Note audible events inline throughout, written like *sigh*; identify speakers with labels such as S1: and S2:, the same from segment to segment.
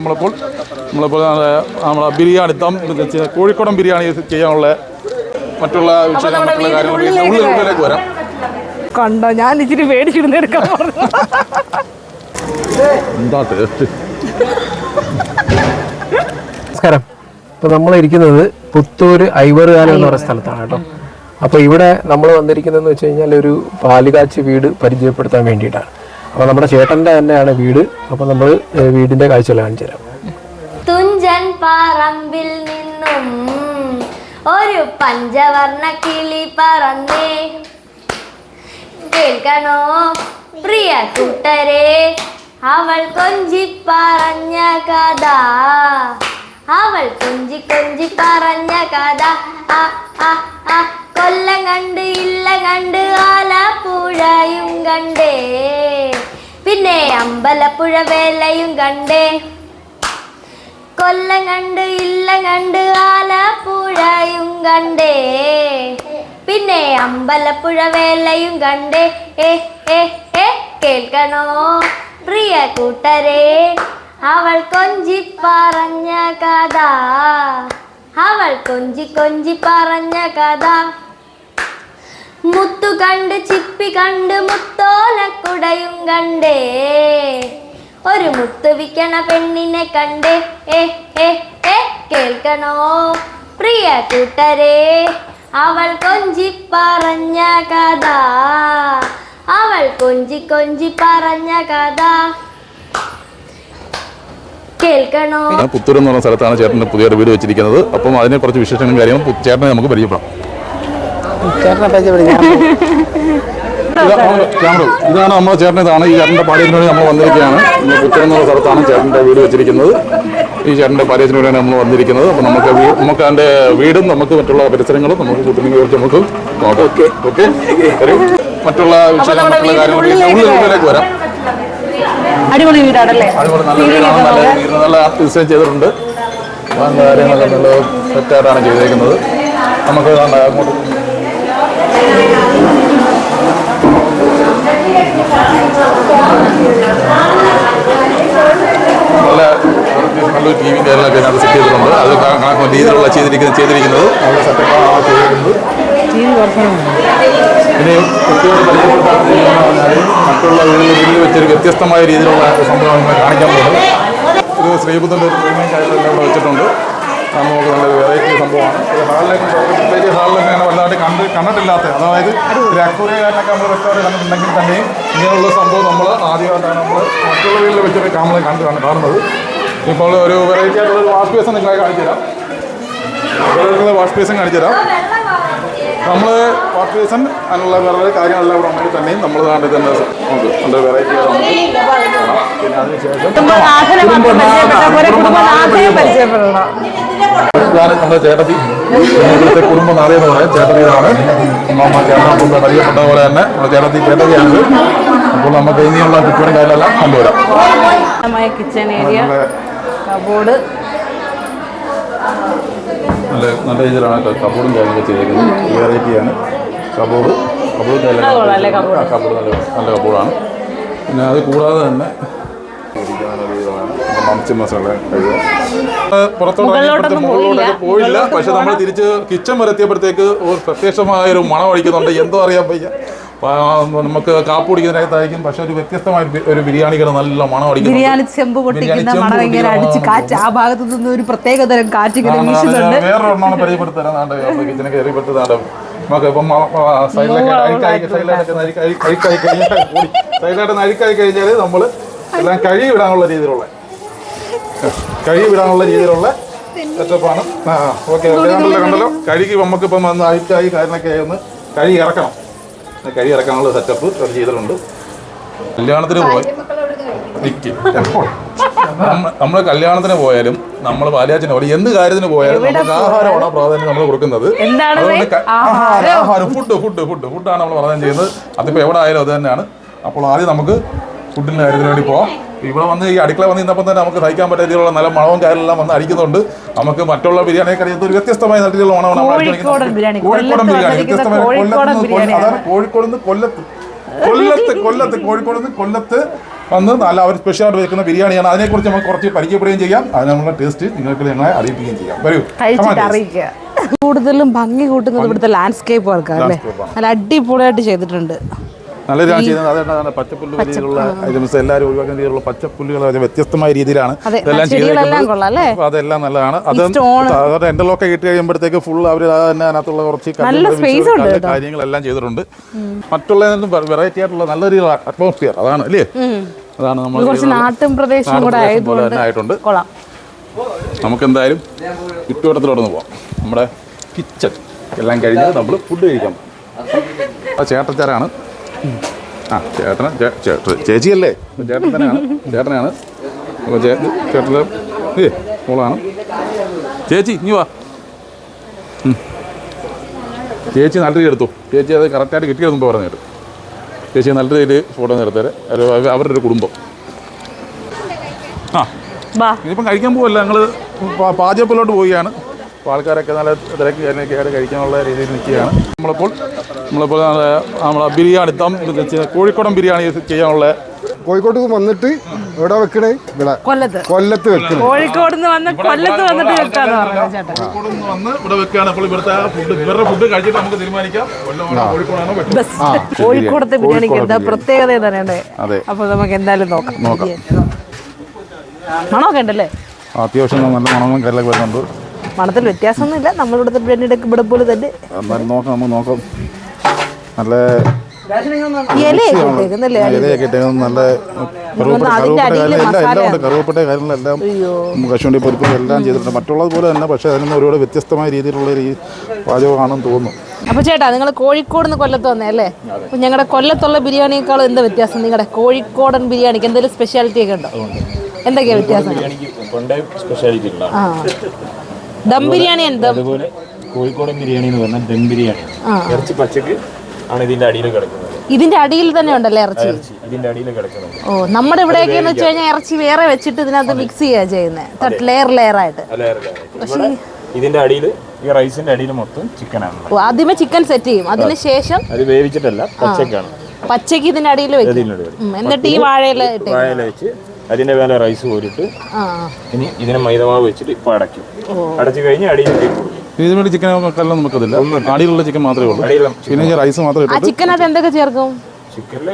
S1: നമ്മളിപ്പോൾ നമ്മളിപ്പോൾ നമ്മളെ ബിരിയാണി ചെ- കോഴിക്കോടൻ ബിരിയാണി ചെയ്യാനുള്ള മറ്റുള്ള മറ്റുള്ള കാര്യങ്ങൾ ഉള്ളിലേക്ക് വരാം.
S2: കണ്ടോ ഞാൻ ഇച്ചിരി പറഞ്ഞു.
S1: എന്താ ടേസ്റ്റ്
S3: നമസ്കാരം. ഇപ്പോൾ നമ്മൾ ഇരിക്കുന്നത് പുത്തൂര് ഐവറുകാലം എന്ന് പറയുന്ന സ്ഥലത്താണ് കേട്ടോ. അപ്പോൾ ഇവിടെ നമ്മൾ വന്നിരിക്കുന്നതെന്ന് വെച്ച് കഴിഞ്ഞാൽ ഒരു പാലുകാച്ചി വീട് പരിചയപ്പെടുത്താൻ വേണ്ടിയിട്ടാണ്. അപ്പോൾ നമ്മുടെ ചേട്ടന്റെ തന്നെയാണ് വീട്. അപ്പോൾ നമ്മൾ വീടിന്റെ കാഴ്ചകൾ കാണിച്ചു തരാം.
S4: തുഞ്ചൻ പറമ്പിൽ നിന്നും ഒരു പഞ്ചവർണ കിളി പറന്നേ. കേൾക്കണോ പ്രിയ കൂട്ടരെ? അവൾ കൊഞ്ചി പറഞ്ഞ കഥ. അവൾ കൊഞ്ചി കൊഞ്ചി പറഞ്ഞ കഥ. ആ ആ ആ കൊല്ലം പിന്നെ അമ്പലപ്പുഴ വേലയും കണ്ടേ. കൊല്ലം കണ്ട് ഇല്ല കണ്ട് ആലപ്പുഴയും കണ്ടേ. പിന്നെ അമ്പലപ്പുഴ വേലയും കണ്ടേ. ഏ ഏ ഏ കേൾക്കണോ? പ്രിയ കൂട്ടരെ അവൾ കൊഞ്ചി പറഞ്ഞ കഥ. അവൾ കൊഞ്ചി കൊഞ്ചി പറഞ്ഞ കഥ. മുത്തു കണ്ട് ചിപ്പി കണ്ട് മുത്തോലക്കുടയും കണ്ടേ. ഒരു മുത്ത് വിക്കണ പെണ്ണിനെ കണ്ടേ. ഏ ഏ കേൾക്കണോ? പ്രിയ കൂട്ടരെ അവൾ കൊഞ്ചി പറഞ്ഞ കഥ. അവൾ കൊഞ്ചി കൊഞ്ചി പറഞ്ഞ കഥ. കേൾക്കണോ?
S1: പുത്തൂർ എന്ന് പറഞ്ഞ സ്ഥലത്താണ് ചേട്ടന്റെ പുതിയൊരു വീട് വെച്ചിരിക്കുന്നത്. അപ്പം അതിനെ കുറച്ച് വിശേഷങ്ങളും കാര്യങ്ങളും ചേട്ടനെ നമുക്ക് പരിചയപ്പെടാം
S3: ചേട്ടനെ പരിചയപ്പെടുത്തി
S1: ഇതാ- ക്യാമറ ഇതാണ് നമ്മുടെ ചേട്ടൻ ഇതാണ്. ഈ ചേട്ടന്റെ പാടിയതിന് വേണ്ടി നമ്മൾ വന്നിരിക്കുകയാണ്. ഇന്ന് പുത്തൂർ എന്നുള്ള സ്ഥലത്താണ് ചേട്ടന്റെ വീട് വെച്ചിരിക്കുന്നത്. ഈ ചേട്ടന്റെ പാടിയതിന് വേണ്ടിയാണ് നമ്മൾ വന്നിരിക്കുന്നത്. അപ്പം നമുക്ക് നമുക്ക് അതിന്റെ വീടും നമുക്ക് മറ്റുള്ള പരിസരങ്ങളും നമുക്ക് കുട്ടിനെ കുറിച്ച് നമുക്ക് നോക്കാം. ഓക്കെ. ഓക്കെ? മറ്റുള്ള വിഷയം മറ്റുള്ള ഉള്ളിലേക്ക് വരാം.
S2: അടിപൊളി വീടാണല്ലേ?
S1: നല്ല ഡിസൈൻ ചെയ്തിട്ടുണ്ട്. കാര്യങ്ങളൊക്കെ നല്ല സെറ്റായിട്ടാണ് ചെയ്തേക്കുന്നത്. നമുക്ക് അങ്ങോട്ട് നല്ല നല്ലൊരു ടി വി കേരള അതിനകത്ത് സെറ്റ് ചെയ്തിട്ടുണ്ട്. അത് കണക്കുന്ന രീതിയിലുള്ള ചെയ്തിരിക്കുന്നത് ചെയ്തിരിക്കുന്നത്. നല്ല സെറ്റപ്പാണ് ചെയ്തിരിക്കുന്നത്. ഇനി കുട്ടികളെ പരിചയപ്പെടുത്താൻ മറ്റുള്ള വീടുകളിൽ വീട്ടിൽ വെച്ചൊരു വ്യത്യസ്തമായ രീതിയിലുള്ള സംഭവങ്ങൾ കാണിക്കാൻ പോകുന്നത് ഒരു ശ്രീബുദ്ധന്റെ ഒരു പ്രീമിയം കാര്യങ്ങളെല്ലാം ഇവിടെ വെച്ചിട്ടുണ്ട്. നമുക്ക് നല്ല വെറൈറ്റി സംഭവമാണ്. ഒരു ഹാളിലേക്ക് ഹാളിൽ ഹാളിലൊക്കെ അങ്ങനെ വല്ലാണ്ട് കണ്ട് കണ്ടിട്ടില്ലാത്ത അതായത് ഒരു അക്കൂറിയായിട്ടൊക്കെ നമ്മൾ റെസ്റ്റോറന്റ് കണ്ടിട്ടുണ്ടെങ്കിൽ തന്നെയും ഇങ്ങനെയുള്ള സംഭവം നമ്മൾ ആദ്യമായിട്ടാണ് നമ്മൾ മറ്റുള്ള വീട്ടിൽ വെച്ചിട്ട് നമ്മൾ കണ്ട് കാണ- കാണുന്നത്. ഇപ്പോൾ ഒരു വെറൈറ്റി ആയിട്ടുള്ള ഒരു വാഷ് ബേസും നിങ്ങളെ കാണിച്ചു തരാം. വെറൈറ്റി വാഷ് ബേസും കാണിച്ചു തരാം. നമ്മൾ വാഷ് ബേസൺ അതിനുള്ള വേറെ കാര്യങ്ങളെല്ലാം ഇവിടെ ഉണ്ടെങ്കിൽ തന്നെയും നമ്മൾ താണ്ടി തന്നെ ഉണ്ട്. നല്ല വെറൈറ്റി പിന്നെ അതിനുശേഷം ഇതാണ് നമ്മുടെ ചേട്ടത്തി. ഇവിടുത്തെ കുടുംബം നാളെയെന്ന് പറയാം. ചേട്ടത്തിയാണ് അമ്മ ചേട്ടനെ പരിചയപ്പെട്ട പോലെ തന്നെ നമ്മുടെ ചേട്ടത്തി ചേട്ടത്തിയാണ് അപ്പോൾ നമുക്ക് ഇനിയുള്ള കുട്ടിയുടെ കാര്യമെല്ലാം കണ്ടുവരാം.
S2: കിച്ചൺ ഏരിയ
S1: നല്ല
S2: കബോർഡ്
S1: നല്ല നല്ല രീതിയിലാണ് കബോർഡും കാര്യങ്ങളൊക്കെ ചെയ്തേക്കുന്നത്. വെറൈറ്റിയാണ്. കബോർഡ് കബോർഡ്
S2: നല്ല കബോർഡ്?
S1: കബോർഡ് നല്ല നല്ല കബോർഡാണ് പിന്നെ അത് കൂടാതെ തന്നെ മംസി മസാല പുറത്തോട്ട് മുകളിലോട്ടൊക്കെ
S2: പോയില്ല.
S1: പക്ഷെ നമ്മൾ തിരിച്ച് കിച്ചൺ വരെ എത്തിയപ്പോഴത്തേക്ക് ഒരു പ്രത്യക്ഷമായ ഒരു മണം അടിക്കുന്നുണ്ട് എന്തോ അറിയാൻ വയ്യ. നമുക്ക് കാപ്പ് കുടിക്കുന്നതിനകത്തായിരിക്കും പക്ഷെ ഒരു വ്യത്യസ്തമായ ഒരു ബിരിയാണിയുടെ നല്ല മണം അടിക്കും
S2: ബിരിയാണി ചെമ്പ് പൊട്ടിക്കുന്ന മണം ഇങ്ങനെ അടിച്ച് കാറ്റ് ആ ഭാഗത്തു നിന്ന് ഒരു പ്രത്യേക തരം കാറ്റ് ഇങ്ങനെ. വീശുന്നുണ്ട്.
S1: വേറൊരെണ്ണമാണ് പരിചയപ്പെടുത്തരാണ്ട് കിച്ചനെ കയറിപ്പെടുത്തതാണ് നമുക്ക് ഇപ്പം സൈഡിലൊക്കെ സൈഡിലായിട്ട് നരിക്കായി കഴിഞ്ഞാൽ നമ്മൾ എല്ലാം കഴുകി വിടാനുള്ള രീതിയിലുള്ള കഴുകി വിടാനുള്ള രീതിയിലുള്ള സെറ്റപ്പാണ് ആ ഓക്കെ കണ്ടല്ലോ കണ്ടല്ലോ. കഴുകി നമുക്കിപ്പം വന്ന് അഴുക്കായി കാര്യങ്ങളൊക്കെ ഒന്ന് കഴുകി ഇറക്കണം. കഴുകി ഇറക്കാനുള്ള സെറ്റപ്പ് അത് ചെയ്തിട്ടുണ്ട്. കല്യാണത്തിന് പോയി. എപ്പോൾ നമ്മൾ കല്യാണത്തിന് പോയാലും നമ്മൾ പാലിയാച്ചിന് പോലെ എന്ത് കാര്യത്തിന് പോയാലും നമുക്ക് ആഹാരമാണ് പ്രാധാന്യം നമ്മൾ കൊടുക്കുന്നത്. ആഹാരം. ഫുഡ് ഫുഡ് ഫുഡ് ഫുഡാണ് നമ്മൾ പ്രാധാന്യം ചെയ്യുന്നത്. അതിപ്പോൾ എവിടെ ആയാലും അത് തന്നെയാണ്. അപ്പോൾ ആദ്യം നമുക്ക് ഫുഡിന്റെ കാര്യത്തിന് വേണ്ടി പോവാം. ഇവിടെ വന്ന് ഈ അടുക്കള വന്ന് ഇന്നപ്പം തന്നെ നമുക്ക് സഹിക്കാൻ പറ്റാത്ത രീതിയിലുള്ള നല്ല മണവും കാര്യമെല്ലാം വന്ന് അടിക്കുന്നുണ്ട്. നമുക്ക് മറ്റുള്ള ബിരിയാണി കഴിയുന്ന ഒരു വ്യത്യസ്തമായ രീതിയിലുള്ള മണമാണ് നമ്മൾ
S2: കോഴിക്കോടൻ ബിരിയാണി.
S1: കോഴിക്കോടൻ ബിരിയാണി
S2: വന്നിരിക്കുന്ന
S1: വ്യത്യസ്തമായ കൊല്ലത്ത്. അതാണ് കോഴിക്കോട് നിന്ന് കൊല്ലത്ത്. കൊല്ലത്ത് കൊല്ലത്ത് കോഴിക്കോട് നിന്ന് കൊല്ലത്ത് വന്ന് നല്ല അവർ സ്പെഷ്യലായിട്ട് വെക്കുന്ന ബിരിയാണിയാണ്. അതിനെക്കുറിച്ച് നമുക്ക് കുറച്ച് പരിചയപ്പെടുകയും ചെയ്യാം. അതിനുള്ള ടേസ്റ്റ് നിങ്ങൾക്ക് ഞങ്ങളെ അറിയിക്കുകയും ചെയ്യാം. വരൂ.
S2: കൂടുതലും ഭംഗി കൂട്ടുന്നത് ഇവിടുത്തെ ലാൻഡ്സ്കേപ്പ് വർക്കാണ്. നല്ല അടിപൊളിയായിട്ട് ചെയ്തിട്ടുണ്ട്.
S1: നല്ല രീതിയിലാണ് ചെയ്യുന്നത്. അതാണ് പച്ചപ്പുല്ല് രീതിയിലുള്ള ഐറ്റംസ് എല്ലാവരും ഒഴിവാക്കുന്ന രീതിയിലുള്ള പച്ചപ്പുല്ലുകൾ വ്യത്യസ്തമായ രീതിയിലാണ് ഇതെല്ലാം ചെയ്തേക്കുന്നത്. അതെല്ലാം നല്ലതാണ്. അത്
S2: അവരുടെ
S1: അവരുടെ എന്റർലോക്കെ കിട്ടി കഴിയുമ്പോഴത്തേക്ക് ഫുൾ അവർ തന്നെ അതിനകത്തുള്ള കുറച്ച് കാര്യങ്ങളെല്ലാം ചെയ്തിട്ടുണ്ട്. മറ്റുള്ളതിനും വെറൈറ്റി ആയിട്ടുള്ള നല്ല രീതിയിലുള്ള അറ്റ്മോസ്ഫിയർ അതാണ് അല്ലേ? അതാണ് നമ്മൾ
S2: കുറച്ച് പ്രദേശം കൂടെ
S1: തന്നെ ആയിട്ടുണ്ട്. നമുക്ക് എന്തായാലും ചുറ്റുവട്ടത്തിലോട്ടൊന്ന് പോവാം. നമ്മുടെ കിച്ചൺ എല്ലാം കഴിഞ്ഞാൽ നമ്മൾ ഫുഡ് കഴിക്കാം ചേട്ടച്ചാരാണ് ആ ചേട്ടന് ചേച്ചിയല്ലേ? ചേട്ടൻ തന്നെയാണ്. ചേട്ടനാണ് അപ്പോൾ ചേട്ടൻ ചേട്ടന്റെ ഏ മോളാണ്. ചേച്ചി ഇനി വാ. ചേച്ചി നല്ല രീതി എടുത്തു. ചേച്ചി അത് കറക്റ്റായിട്ട് കിട്ടിയതെന്ന് പറഞ്ഞു കേട്ടു ചേച്ചി നല്ല രീതിയിൽ ഫോട്ടോ നിർത്തരെ അവരുടെ ഒരു കുടുംബം. ആ. ഇനിയിപ്പം കഴിക്കാൻ പോവല്ല? ഞങ്ങൾ പാചകപ്പിലോട്ട് പോവുകയാണ്. അപ്പോൾ ആൾക്കാരൊക്കെ നല്ല തിരക്ക് കാര്യമൊക്കെ ആയിട്ട് കഴിക്കാനുള്ള രീതിയിൽ നിൽക്കുകയാണ്. നമ്മളിപ്പോൾ നമ്മളിപ്പോൾ നമ്മളെ ബിരിയാണി ദം കോഴിക്കോടൻ ബിരിയാണി ചെയ്യാനുള്ള
S5: കോഴിക്കോട്ട് വന്നിട്ട് എവിടെ വെക്കണേ? ഇവിടെ.
S2: കൊല്ലത്ത്.
S5: കൊല്ലത്ത് വെക്കണം.
S2: കോഴിക്കോട് വന്ന് കൊല്ലത്ത് വന്നിട്ട് വെക്കാന്ന് പറഞ്ഞു ചേട്ടാ.
S1: കോഴിക്കോട് വന്ന് ഇവിടെ അപ്പോൾ ഇവിടുത്തെ ഫുഡ് ഇവരുടെ ഫുഡ് കഴിച്ചിട്ട് നമുക്ക് തീരുമാനിക്കാം. കോഴിക്കോടാണോ
S2: കോഴിക്കോടത്തെ ബിരിയാണിക്ക് എന്താ പ്രത്യേകത തന്നെയുണ്ട്
S1: അപ്പോൾ
S2: അപ്പൊ നമുക്ക് എന്തായാലും നോക്കാം.
S1: നോക്കാം.
S2: മണമൊക്കെ ഉണ്ടല്ലേ?
S1: അത്യാവശ്യം നല്ല മണങ്ങളും കല്ലൊക്കെ വരുന്നുണ്ട്.
S2: മണത്തിൽ വ്യത്യാസമൊന്നുമില്ല. നമ്മളിവിടുത്തെ ബിരിയാണിയുടെ ഇവിടെ പോലെ തന്നെ.
S1: നോക്കാം നമുക്ക് നോക്കാം. നല്ല എല്ലാം കശുവണ്ടി പരിപ്പ് ചെയ്തിട്ടുണ്ട്. മറ്റുള്ളത് പോലെ തന്നെ പക്ഷേ അതിൽ നിന്ന് ഒരുപാട് വ്യത്യസ്തമായ രീതിയിലുള്ള രീ പാചകമാണെന്ന് തോന്നുന്നു.
S2: അപ്പൊ ചേട്ടാ നിങ്ങൾ കോഴിക്കോട് നിന്ന് കൊല്ലത്ത് വന്നേ അല്ലേ? അപ്പൊ ഞങ്ങളുടെ കൊല്ലത്തുള്ള ബിരിയാണിയേക്കാളും എന്താ വ്യത്യാസം? നിങ്ങളുടെ കോഴിക്കോടൻ ബിരിയാണിക്ക് എന്തെങ്കിലും സ്പെഷ്യാലിറ്റി ഒക്കെ ഉണ്ടോ? എന്തൊക്കെയാ വ്യത്യാസം?
S6: ബിരിയാണിക്ക് കൊണ്ടേ സ്പെഷ്യാലിറ്റി
S2: ദം ബിരിയാണി
S6: അതുപോലെ കോഴിക്കോടൻ ബിരിയാണി എന്ന് പറഞ്ഞാൽ ദം ബിരിയാണി. ഇറച്ചി പച്ചക്ക് ആണ് ഇതിന്റെ അടിയിൽ കിടക്കുന്നത്.
S2: ഇതിന്റെ അടിയിൽ തന്നെ ഉണ്ടല്ലേ ഇറച്ചി?
S6: ഇറച്ചി. ഇതിന്റെ അടിയിൽ കിടക്കുന്നത്.
S2: ഓ നമ്മുടെ ഇവിടെയൊക്കെ എന്ന് വെച്ച് കഴിഞ്ഞാൽ ഇറച്ചി വേറെ വെച്ചിട്ട് ഇതിനകത്ത് മിക്സ് ചെയ്യുക ചെയ്യുന്നത് ലെയർ ലെയർ ആയിട്ട്.
S6: അല്ല ഇവിടെ ഇതിന്റെ അടിയിൽ ഈ റൈസിന്റെ അടിയിൽ മൊത്തം ആണ്
S2: ഓ, ആദ്യമേ ചിക്കൻ സെറ്റ് ചെയ്യും. അതിനുശേഷം
S6: അത് വേവിച്ചിട്ടല്ല പച്ചക്കാണ്.
S2: പച്ചക്ക് ഇതിന്റെ അടിയിൽ വെക്കും. ഉം, എന്നിട്ട് ഈ വാഴയില ഇട്ടേ
S6: വാഴയില വെച്ച് അതിന്റെ മേലെ റൈസ് കോരിട്ട്
S2: ആ.
S6: ഇനി ഇതിനെ മൈദമാവ് വെച്ചിട്ട് ഇപ്പൊ അടയ്ക്കും. അടച്ചു കഴിഞ്ഞ് അടിയിൽ ഇതിനുവേണ്ടി
S1: ഇതിന് വേണ്ടി ചിക്കൻ കല്ലൊന്നും നമുക്കതില്ല. അടിയിലുള്ള ചിക്കൻ മാത്രമേ ഉള്ളൂ. പിന്നെ ഈ റൈസ് മാത്രമേ
S2: ചിക്കനകത്ത് എന്തൊക്കെ ചേർക്കും?
S6: ചിക്കനിൽ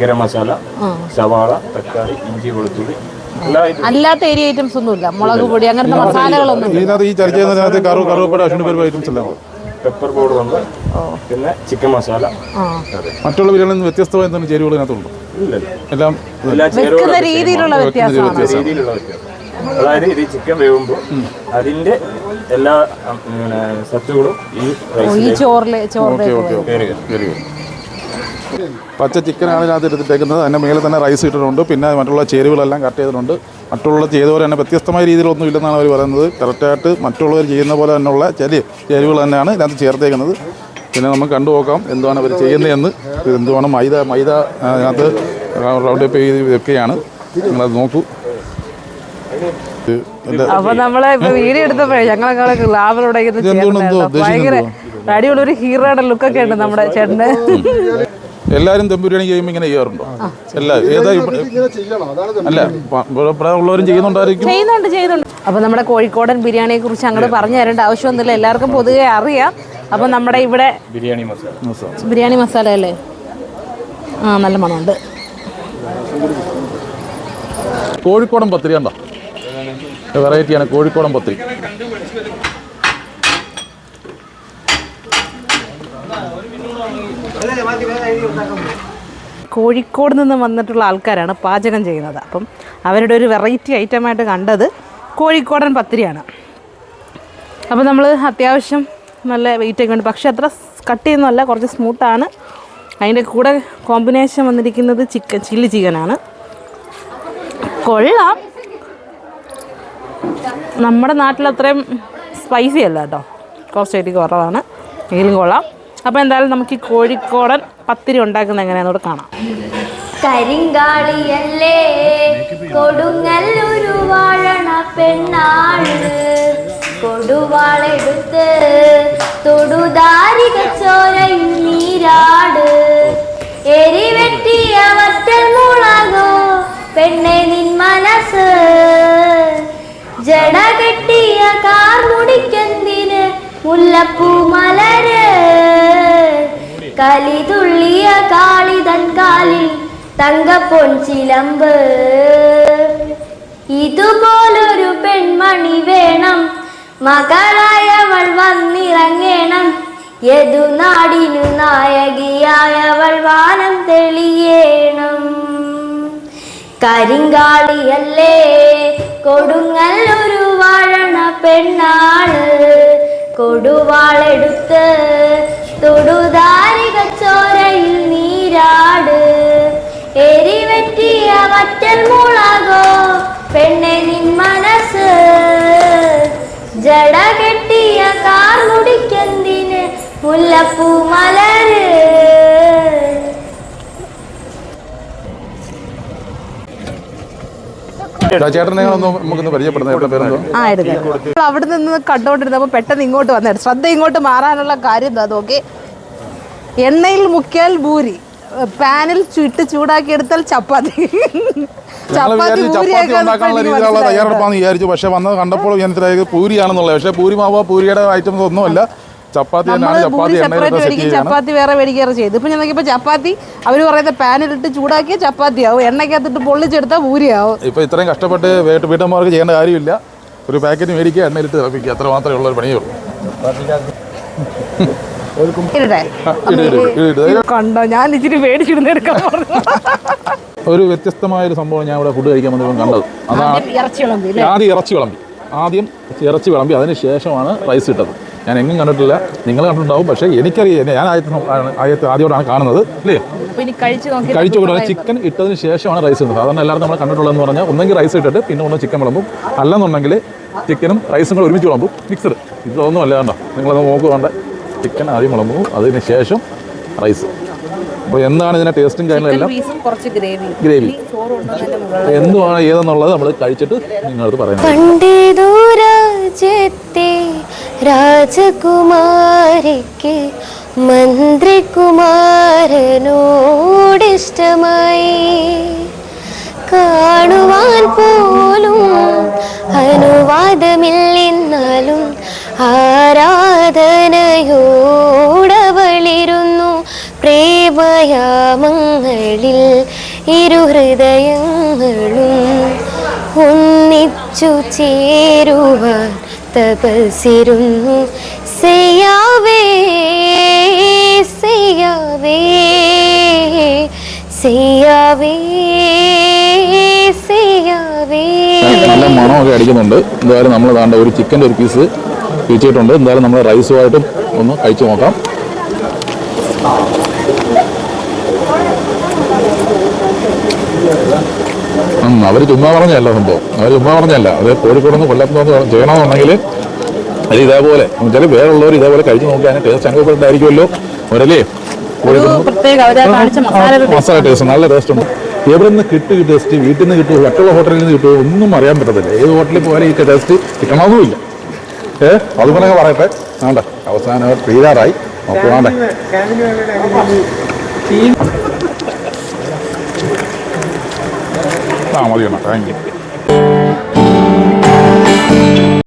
S6: ഗരം മസാല സവാള തക്കാളി ഇഞ്ചി വെളുത്തുള്ളി.
S2: അല്ലാത്ത ഏരിയ ഐറ്റംസ് ഒന്നുമില്ല. മുളക് പൊടി അങ്ങനത്തെ മസാലകളൊന്നും
S1: ഇതിനകത്ത് ഈ ചരിച്ചതിനകത്ത് കറു കറുവപ്പട അശ്വിനി പരിപ്പ് ഐറ്റംസ് എല്ലാം
S6: പെപ്പർ പൗഡർ ഉണ്ട് പിന്നെ ചിക്കൻ മസാല അതെ.
S1: മറ്റുള്ള ബിരിയാണി വ്യത്യസ്തമായി തന്നെ ചേരുവകൾ ഇതിനകത്തുണ്ട്.
S6: ഇല്ലല്ലോ
S1: എല്ലാം
S2: വെക്കുന്ന രീതിയിലുള്ള വ്യത്യാസമാണ്.
S6: രീതിയിലുള്ള വ്യത്യാസം അതായത് ഇത് ചിക്കൻ വേവുമ്പോൾ അതിന്റെ എല്ലാ സത്തുകളും ഈ
S2: ചോറിൽ ചോറിലേക്ക്
S1: പച്ച ചിക്കനാണ് ഇതിനകത്ത് എടുത്തിട്ടേക്കുന്നത്. അതിന്റെ മേലെ തന്നെ റൈസ് ഇട്ടിട്ടുണ്ട്. പിന്നെ മറ്റുള്ള ചേരുവകളെല്ലാം കട്ട് ചെയ്തിട്ടുണ്ട്. മറ്റുള്ള ചെയ്തവരെ തന്നെ വ്യത്യസ്തമായ രീതിയിലൊന്നും ഇല്ലെന്നാണ് അവർ പറയുന്നത്. കറക്റ്റായിട്ട് മറ്റുള്ളവർ ചെയ്യുന്ന പോലെ തന്നെയുള്ള ചെറിയ ചേരുവകൾ തന്നെയാണ് ഇതിനകത്ത് ചേർത്തേക്കുന്നത്. പിന്നെ നമുക്ക് കണ്ടു നോക്കാം എന്താണ് അവർ ചെയ്യുന്നതെന്ന്. എന്തുവാണ് മൈദ മൈദ അതിനകത്ത് റൗണ്ട് അപ്പ് ചെയ്ത് വെക്കുകയാണ്. നിങ്ങളത് നോക്കൂ.
S2: അപ്പൊ നമ്മളെ ഇപ്പൊ വീഡിയോ എടുത്തപ്പോഴേ ഞങ്ങളെ ഭയങ്കര അടിയുള്ള ഒരു ഹീറോയുടെ ലുക്കൊക്കെ ഉണ്ട് നമ്മുടെ ചേട്ടന്.
S1: എല്ലാരും ദം ബിരിയാണി ചെയ്യുമ്പോൾ ഇങ്ങനെ ചെയ്യാറുണ്ടോ? എല്ലാ ഏതാ
S5: ഇങ്ങനെ ചെയ്യണം അതാണ്
S1: അല്ല ഇവിടെ ഉള്ളവരും ചെയ്യുന്നുണ്ടായിരിക്കും.
S2: ചെയ്യുന്നുണ്ട് ചെയ്യുന്നുണ്ട്. അപ്പൊ നമ്മുടെ കോഴിക്കോടൻ ബിരിയാണിയെ കുറിച്ച് അങ്ങോട്ട് പറഞ്ഞു തരേണ്ട ആവശ്യമൊന്നുമില്ല. എല്ലാവർക്കും പൊതുവെ അറിയാം. അപ്പൊ നമ്മുടെ ഇവിടെ
S6: ബിരിയാണി മസാല.
S2: ബിരിയാണി മസാല അല്ലേ? ആ നല്ല മണമുണ്ട്.
S1: കോഴിക്കോടൻ പത്തിരി കണ്ടോ? വെറൈറ്റിയാണ് കോഴിക്കോടൻ പത്തിരി.
S2: കോഴിക്കോട് നിന്ന് വന്നിട്ടുള്ള ആൾക്കാരാണ് പാചകം ചെയ്യുന്നത്. അപ്പം അവരുടെ ഒരു വെറൈറ്റി ഐറ്റമായിട്ട് കണ്ടത് കോഴിക്കോടൻ പത്തിരിയാണ്. അപ്പോൾ നമ്മൾ അത്യാവശ്യം നല്ല വെയിറ്റ് ഒക്കെ ഉണ്ട്. പക്ഷേ അത്ര കട്ട് ചെയ്യുന്നതല്ല കുറച്ച് സ്മൂത്താണ് അതിന്റെ കൂടെ കോമ്പിനേഷൻ വന്നിരിക്കുന്നത് ചിക്കൻ ചില്ലി ചിക്കനാണ് കൊള്ളാം. നമ്മുടെ നാട്ടിൽ അത്രയും സ്പൈസി അല്ല കേട്ടോ. കുറച്ചായിട്ട് കുറവാണ്. എങ്കിലും കൊള്ളാം. അപ്പോൾ എന്തായാലും നമുക്ക് ഈ കോഴിക്കോടൻ പത്തിരി ഉണ്ടാക്കുന്നത് എങ്ങനെയാണെന്നൂടെ കാണാം.
S4: കരിങ്കാളിയല്ലേ കൊടുങ്ങല്ലൊരു വാഴണ പെണ്ണാൾ. കൊടുവാളെടുത്ത് തൊടുതാരിക ചോരയിൽ നീരാട്. എരിവെട്ടിയ വറ്റൽ മുളകും പെണ്ണെ നിൻ മനസ്സ്. ജട കെട്ടിയ കാർ മുടിക്കെന്തിന് മുല്ലപ്പൂ മലര്? കലി തുള്ളിയ കാളിതൻ കാലിൽ തങ്കപ്പൊൻ ചിലമ്പ്. ഇതുപോലൊരു പെൺമണി വേണം മകളായവൾ വന്നിറങ്ങണം. യതു നാടിനു നായകിയായവൾ വാനം തെളിയേണം. കരിങ്കാളിയല്ലേ കൊടുങ്ങല്ലൊരു വാഴണ പെണ്ണാൾ കൊടുവാളെടുത്ത് തൊടുതാരിക ചോരയിൽ നീരാട്. എരിവെറ്റിയ വറ്റൽ മുളകോ പെണ്ണെ നിൻ മനസ്സ്.
S2: ആ മലര് അവിടെ നിന്ന് കണ്ടോണ്ടിരുന്നപ്പോ പെട്ടെന്ന് ഇങ്ങോട്ട് വന്നേ ശ്രദ്ധ ഇങ്ങോട്ട് മാറാനുള്ള കാര്യം എന്താ നോക്കി. എണ്ണയിൽ മുക്കിയാൽ ഭൂരി പാനിൽ ചുട്ട് ചൂടാക്കി എടുത്താൽ ചപ്പാത്തി ചപ്പാത്തി.
S1: തയ്യാറെടുപ്പാന്ന് വിചാരിച്ചു. പക്ഷെ വന്നത് കണ്ടപ്പോൾ പൂരിയാണെന്നുള്ളത്. പക്ഷേ പൂരി മാവോ പൂരിയുടെ ഐറ്റംസ് ഒന്നുമല്ല. ചപ്പാത്തി ചപ്പാത്തി
S2: ഭൂരി
S1: എണ്ണയിൽ
S2: സെപ്പറേറ്റ് മേടിക്കും ചപ്പാത്തി വേറെ മേടിക്കാറ് ചെയ്തു ഇപ്പൊ ഞാൻ നോക്കിയപ്പോ ചപ്പാത്തി അവർ പറയുന്ന പാനിലിട്ട് ചൂടാക്കിയ ചപ്പാത്തി ആവും എണ്ണയ്ക്കകത്തിട്ട് പൊള്ളിച്ചെടുത്താൽ ഭൂരിയാവും
S1: ഇപ്പൊ ഇത്രയും കഷ്ടപ്പെട്ട് വീട്ട് വീട്ടമ്മമാർക്ക് ചെയ്യേണ്ട കാര്യമില്ല. ഒരു പാക്കറ്റ് മേടിക്കുക എണ്ണയിലിട്ട് തിളപ്പിക്കുക. അത്ര മാത്രമേ ഉള്ള. ഒരു പണിയേ ഉള്ളൂ
S2: കണ്ടോ? ഞാൻ ഇച്ചിരി മേടിച്ചിരുന്നെടുക്കാൻ *laughs*
S1: ഒരു വ്യത്യസ്തമായ ഒരു സംഭവം ഞാൻ ഇവിടെ ഫുഡ് കഴിക്കാൻ വന്നപ്പോൾ കണ്ടത്. അതാണ്
S2: ആദ്യം ഇറച്ചി വിളമ്പി
S1: ആദ്യം ഇറച്ചി വിളമ്പി. അതിന് ശേഷമാണ് റൈസ് ഇട്ടത്. ഞാൻ എങ്ങും കണ്ടിട്ടില്ല. നിങ്ങൾ കണ്ടിട്ടുണ്ടാവും. പക്ഷേ എനിക്കറിയാം. ഞാൻ ആദ്യത്തെ ആദ്യത്തെ ആദ്യമായിട്ടാണ് കാണുന്നത്. അല്ലേ
S2: കഴിച്ചു
S1: കൊടുക്കുക ചിക്കൻ ഇട്ടതിന് ശേഷമാണ് റൈസ് ഇടുന്നത്. സാധാരണ എല്ലാവരും നമ്മൾ കണ്ടിട്ടുള്ളതെന്ന് പറഞ്ഞാൽ ഒന്നെങ്കിൽ റൈസ് ഇട്ടിട്ട് പിന്നെ ഒന്ന് ചിക്കൻ വിളമ്പും. അല്ലെന്നുണ്ടെങ്കിൽ ചിക്കനും റൈസും കൂടെ ഒരുമിച്ച് വിളമ്പും. മിക്സഡ് ഇതൊന്നും അല്ല കണ്ടോ നിങ്ങളൊന്ന് നോക്കുവാണ്ട് ചിക്കൻ ആദ്യം വിളമ്പും. അതിന് ശേഷം റൈസ് അപ്പോൾ എന്താണ് ഇതിന്റെ ടേസ്റ്റും കാര്യങ്ങളെല്ലാം?
S2: ഗ്രേവി
S1: എന്തുവാണ് ഏതെന്നുള്ളത് നമ്മൾ കഴിച്ചിട്ട് നിങ്ങളത് പറയുന്നത്
S4: രാജകുമാരിക്ക് മന്ത്രികുമാരനോടിഷ്ടമായി കാണുവാൻ പോലും അനുവാദമില്ലെന്നാലും ആരാധനയോടവളിരുന്നു പ്രേമയാമങ്ങളിൽ ഇരുഹൃദയങ്ങളും ഒന്നിച്ചു ചേരുവാൻ തപസിരുന്നു ചെയ്യാവേ ചെയ്യാവേ ചെയ്യാവേ ചെയ്യാവേ
S1: നല്ല മണമൊക്കെ അടിക്കുന്നുണ്ട്. എന്തായാലും നമ്മൾ താണ്ട ഒരു ചിക്കന്റെ ഒരു പീസ് പിച്ചിട്ടുണ്ട് എന്തായാലും നമ്മൾ റൈസുമായിട്ടും ഒന്ന് കഴിച്ചു നോക്കാം. അവർ ചുമ്മാ പറഞ്ഞല്ല സംഭവം. അവർ ചുമ്മാ പറഞ്ഞല്ല അത് കോഴിക്കോട് നിന്ന് കൊല്ലത്ത് നിന്ന് ചെയ്യണമെന്നുണ്ടെങ്കിൽ അത് ഇതേപോലെ ചില വേറുള്ളവർ ഇതേപോലെ കഴിച്ചു നോക്കിയാൽ ടേസ്റ്റ് അനുഭവപ്പെട്ടായിരിക്കുമല്ലോ
S2: ഒരല്ലേ? മസാല
S1: ടേസ്റ്റ് നല്ല ടേസ്റ്റ് ഉണ്ട്. എവിടെ നിന്ന് കിട്ടും ഈ ടേസ്റ്റ് വീട്ടിൽ നിന്ന് കിട്ടുമോ? മറ്റുള്ള ഹോട്ടലിൽ നിന്ന് കിട്ടുമോ? ഒന്നും അറിയാൻ പറ്റത്തില്ല. ഏത് ഹോട്ടലിൽ പോയാലും ഈ ടേസ്റ്റ് കിട്ടണമെന്നുമില്ല. ഏ? അത് പറഞ്ഞ പറയട്ടെ. വേണ്ട അവസാനം തീരാറായി. അപ്പോൾ വേണ്ടേ? ആ മതി താങ്ക് യു